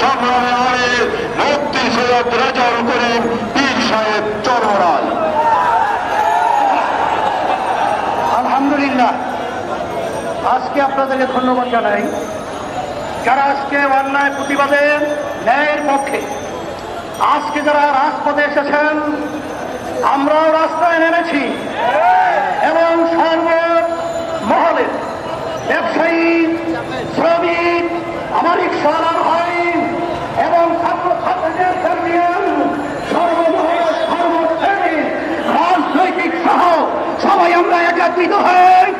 সংগ্রামী চরমরাজ আলহামদুলিল্লাহ। আজকে আপনাদেরকে ধন্যবাদ জানাই। যারা আজকে অন্যায় প্রতিবাদে ন্যায়ের পক্ষে, আজকে যারা রাজপথে এসেছেন, আমরাও রাস্তায় নেমেছি এবং সর্ব মহলে ব্যবসায়ী, শ্রমিক আমার রিক্সাওয়ালা একত্রিত হয়ে